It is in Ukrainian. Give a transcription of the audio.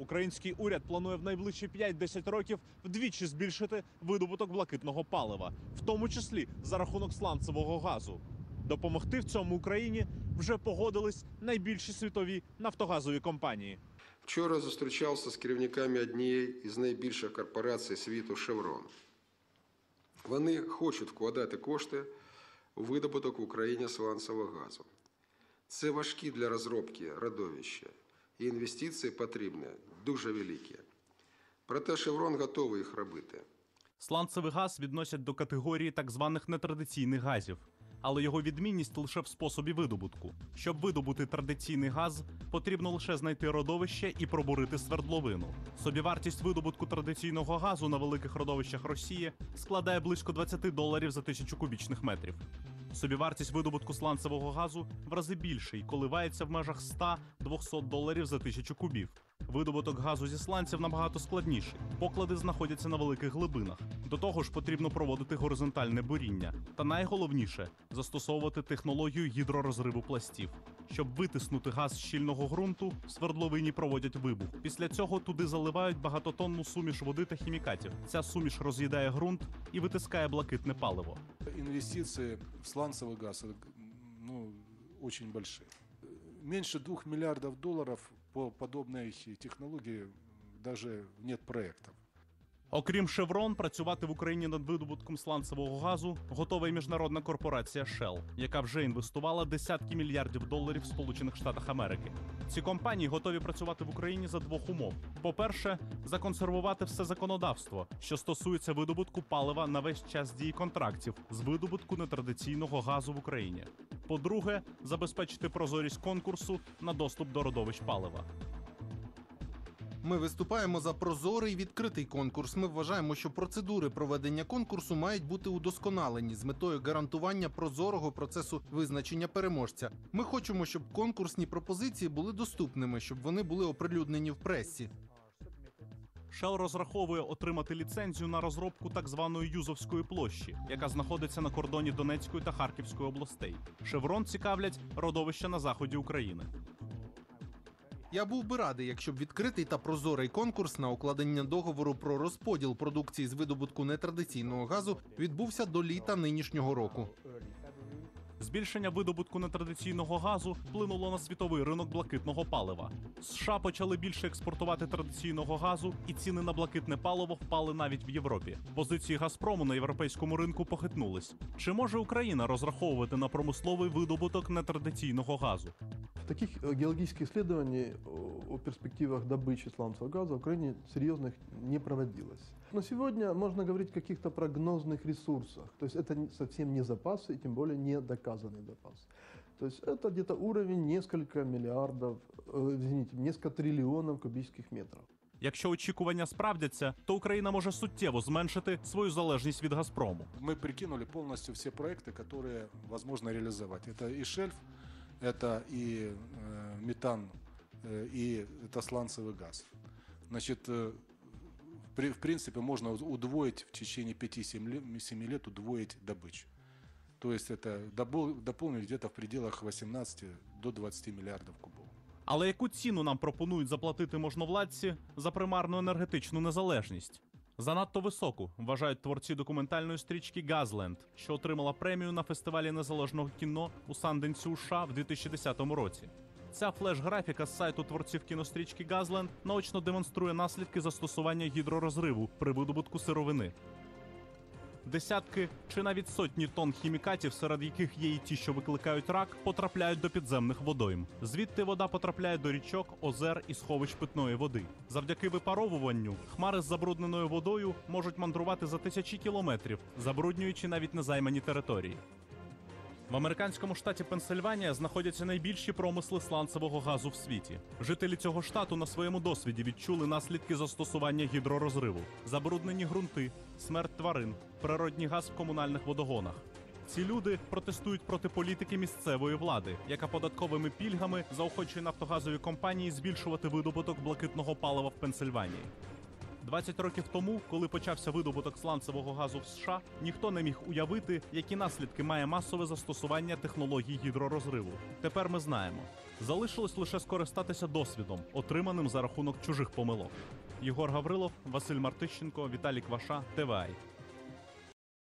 Український уряд планує в найближчі 5-10 років вдвічі збільшити видобуток блакитного палива, в тому числі за рахунок сланцевого газу. Допомогти в цьому Україні вже погодились найбільші світові нафтогазові компанії. Вчора зустрічався з керівниками однієї із найбільших корпорацій світу Шеврон. Вони хочуть вкладати кошти у видобуток в Україні сланцевого газу. Це важкі для розробки родовища, і інвестиції потрібні дуже великі. Проте Шеврон готовий їх робити. Сланцевий газ відносять до категорії так званих нетрадиційних газів, але його відмінність лише в способі видобутку. Щоб видобути традиційний газ, потрібно лише знайти родовище і пробурити свердловину. Собівартість видобутку традиційного газу на великих родовищах Росії складає близько 20 доларів за тисячу кубічних метрів. Собівартість видобутку сланцевого газу в рази більше і коливається в межах 100-200 доларів за тисячу кубів. Видобуток газу зі сланців набагато складніший. Поклади знаходяться на великих глибинах. До того ж, потрібно проводити горизонтальне буріння. Та найголовніше застосовувати технологію гідророзриву пластів. Щоб витиснути газ з щільного ґрунту, в свердловині проводять вибух. Після цього туди заливають багатотонну суміш води та хімікатів. Ця суміш роз'їдає ґрунт і витискає блакитне паливо. Инвестиции в сланцевый газ ну, очень большие. Меньше двух миллиардов долларов по подобной технологии даже нет проектов. Окрім Chevron, працювати в Україні над видобутком сланцевого газу готова й міжнародна корпорація Shell, яка вже інвестувала десятки мільярдів доларів в Сполучених Штатах Америки. Ці компанії готові працювати в Україні за двох умов: по-перше, законсервувати все законодавство, що стосується видобутку палива на весь час дії контрактів з видобутку нетрадиційного газу в Україні. По-друге, забезпечити прозорість конкурсу на доступ до родовищ палива. Ми виступаємо за прозорий відкритий конкурс. Ми вважаємо, що процедури проведення конкурсу мають бути удосконалені з метою гарантування прозорого процесу визначення переможця. Ми хочемо, щоб конкурсні пропозиції були доступними, щоб вони були оприлюднені в пресі. Shell розраховує отримати ліцензію на розробку так званої Юзовської площі, яка знаходиться на кордоні Донецької та Харківської областей. Шеврон цікавлять родовища на заході України. Я був би радий, якщо б відкритий та прозорий конкурс на укладення договору про розподіл продукції з видобутку нетрадиційного газу відбувся до літа нинішнього року. Збільшення видобутку нетрадиційного газу вплинуло на світовий ринок блакитного палива. США почали більше експортувати традиційного газу, і ціни на блакитне паливо впали навіть в Європі. Позиції Газпрому на європейському ринку похитнулись. Чи може Україна розраховувати на промисловий видобуток нетрадиційного газу? Таких э, геологических исследований о о перспективах добычи сланцевого газа в Украине серьезных не проводилось. Но сегодня можно говорить о каких-то прогнозных ресурсах. То есть это не- совсем не запасы, и тем более не доказанный запас. То есть это где-то уровень несколько миллиардов, э, извините, несколько триллионов кубических метров. Якщо очікування справдяться, то Україна може суттєво зменшити свою залежність від Газпрому. Мы прикинули полностью все проекты, которые возможно реализовать. Это и шельф, это и э, метан, э, и это сланцевый газ. Значит, э, в при- в принципе, можно удвоить в течение 5-7 лет, удвоить добычу. То есть это добо- дополнить где-то в пределах 18 до 20 миллиардов кубов. Але яку ціну нам пропонують заплатити можновладці за примарну енергетичну незалежність? Занадто високу вважають творці документальної стрічки Газленд, що отримала премію на фестивалі незалежного кіно у Санденсі у США в 2010 році. Ця флеш-графіка з сайту творців кінострічки Газленд наочно демонструє наслідки застосування гідророзриву при видобутку сировини. Десятки чи навіть сотні тонн хімікатів, серед яких є і ті, що викликають рак, потрапляють до підземних водойм. Звідти вода потрапляє до річок, озер і сховищ питної води. Завдяки випаровуванню хмари з забрудненою водою можуть мандрувати за тисячі кілометрів, забруднюючи навіть незаймані території. В американському штаті Пенсильванія знаходяться найбільші промисли сланцевого газу в світі. Жителі цього штату на своєму досвіді відчули наслідки застосування гідророзриву, забруднені ґрунти, смерть тварин, природній газ в комунальних водогонах. Ці люди протестують проти політики місцевої влади, яка податковими пільгами заохочує нафтогазові компанії збільшувати видобуток блакитного палива в Пенсильванії. 20 років тому, коли почався видобуток сланцевого газу в США, ніхто не міг уявити, які наслідки має масове застосування технологій гідророзриву. Тепер ми знаємо. Залишилось лише скористатися досвідом, отриманим за рахунок чужих помилок. Єгор Гаврилов, Василь Мартищенко, Віталій Кваша, ТВАЙ.